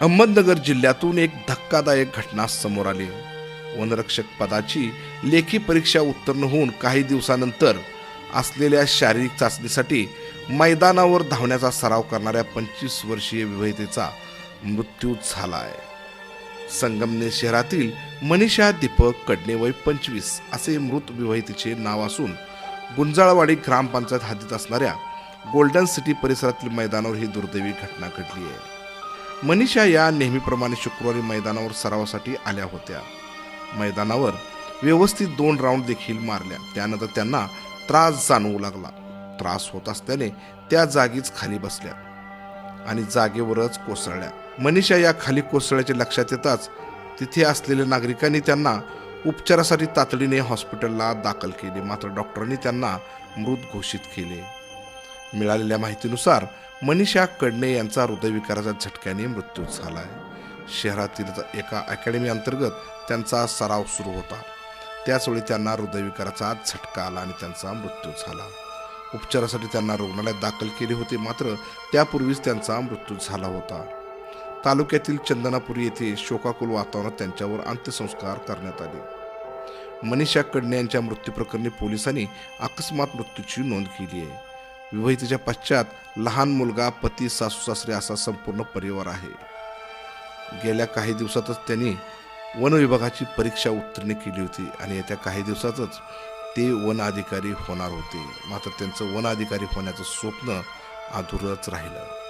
अहमदनगर जिल्ह्यातून एक धक्कादायक घटना समोर आली. वनरक्षक पदाची लेखी परीक्षा उत्तीर्ण होऊन काही दिवसानंतर असलेल्या शारीरिक चाचणीसाठी मैदानावर धावण्याचा सराव करणाऱ्या पंचवीस वर्षीय विवाहितेचा मृत्यू झाला आहे संगमनेर शहरातील मनीषा दीपक कडणे वय पंचवीस असे मृत विवाहितेचे नाव असून गुंजाळवाडी ग्रामपंचायत हद्दीत असणाऱ्या गोल्डन सिटी परिसरातील मैदानावर ही दुर्दैवी घटना घडली आहे. मनीषा या नेहमीप्रमाणे शुक्रवारी मैदानावर सरावासाठी आल्या होत्या. मैदानावर व्यवस्थित दोन राऊंड देखील मारल्या. त्यानंतर त्यांना त्रास जाणवू लागला. त्रास होत असल्याने त्या जागीच खाली बसल्या आणि जागेवरच कोसळल्या. मनीषा या खाली कोसळल्याचे लक्षात येताच तिथे असलेल्या नागरिकांनी त्यांना उपचारासाठी तातडीने हॉस्पिटलला दाखल केले. मात्र डॉक्टरांनी त्यांना मृत घोषित केले. मिळालेल्या माहितीनुसार मनीषा कडणे यांचा हृदयविकाराच्या झटक्याने मृत्यू झाला आहे शहरातील एका अकॅडमी अंतर्गत त्यांचा सराव सुरू होता. त्याचवेळी त्यांना हृदयविकाराचा झटका आला आणि त्यांचा मृत्यू झाला. उपचारासाठी त्यांना रुग्णालयात दाखल केले होते मात्र त्यापूर्वीच त्यांचा मृत्यू झाला होता. तालुक्यातील चंदनापुरी येथे शोकाकुल वातावरणात त्यांच्यावर अंत्यसंस्कार करण्यात आले. मनीषा कडणे यांच्या मृत्यूप्रकरणी पोलिसांनी अकस्मात मृत्यूची नोंद केली आहे. विवाहितेच्या पश्चात लहान मुलगा पती सासू सासरे असा संपूर्ण परिवार आहे. गेल्या काही दिवसातच त्यांनी वन विभागाची परीक्षा उत्तीर्ण केली होती आणि येत्या काही दिवसातच ते वन अधिकारी होणार होते. मात्र त्यांचं वन अधिकारी होण्याचं स्वप्न अधुरच राहिलं.